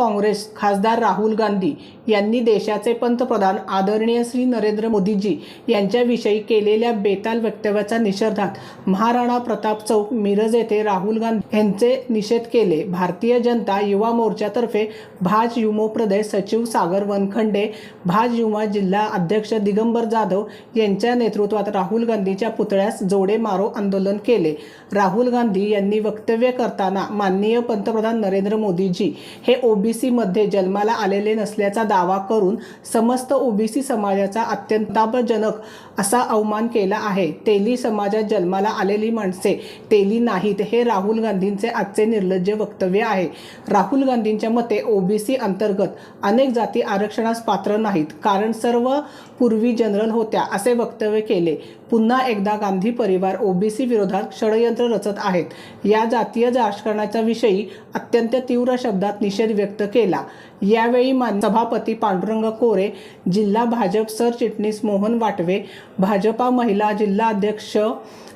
काँग्रेस खासदार राहुल गांधी यांनी देशाचे पंतप्रधान आदरणीय श्री नरेंद्र मोदीजी यांच्याविषयी केलेल्या बेताल वक्तव्याच्या निषेधात महाराणा प्रताप चौक मिरज येथे राहुल गांधी यांचे निषेध केले. भारतीय जनता युवा मोर्चातर्फे भाज युमो प्रदेश सचिव सागर वनखंडे भाज युवा जिल्हा अध्यक्ष दिगंबर जाधव यांच्या नेतृत्वात राहुल गांधीच्या पुतळ्यास जोडे मारो आंदोलन केले. राहुल गांधी यांनी वक्तव्य करताना माननीय पंतप्रधान नरेंद्र मोदीजी हे ओबी ओबीसीमध्ये जन्माला आलेले नसल्याचा दावा करून समस्त ओबीसी समाजाचा अत्यंतापजनक असा अवमान केला आहे. तेली समाजात जन्माला आलेली माणसे तेली नाहीत हे राहुल गांधींचे आजचे निर्लज्ज वक्तव्य आहे. राहुल गांधींच्या मते ओबीसी अंतर्गत अनेक जाती आरक्षणास पात्र नाहीत. कारण सर्व पूर्वी जनरल होत्या असे वक्तव्य केले. पुन्हा एकदा गांधी परिवार ओबीसी विरोधात षडयंत्र रचत आहेत. या जातीय राजकारणाच्या विषयी अत्यंत तीव्र शब्दात निषेध व्यक्त केला. यावेळी मान सभापती पांडुरंग कोरे जिल्हा भाजप सरचिटणीस मोहन वाटवे भाजपा महिला जिल्हा अध्यक्ष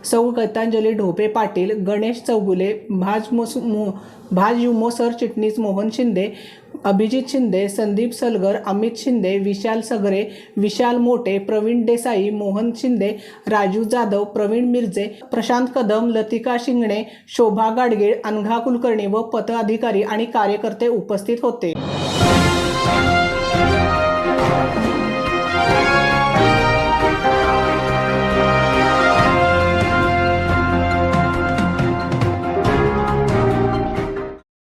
सौ गीतांजली ढोपे पाटील गणेश चौगुले भाज मोस मो भाज युमो सरचिटणीस मोहन शिंदे अभिजित शिंदे संदीप सलगर अमित शिंदे विशाल सगरे विशाल मोटे प्रवीण देसाई मोहन शिंदे राजू जाधव प्रवीण मिरजे प्रशांत कदम लतिका शिंगणे शोभा गाडगीळ अनघा कुलकर्णी व पदाधिकारी आणि कार्यकर्ते उपस्थित होते.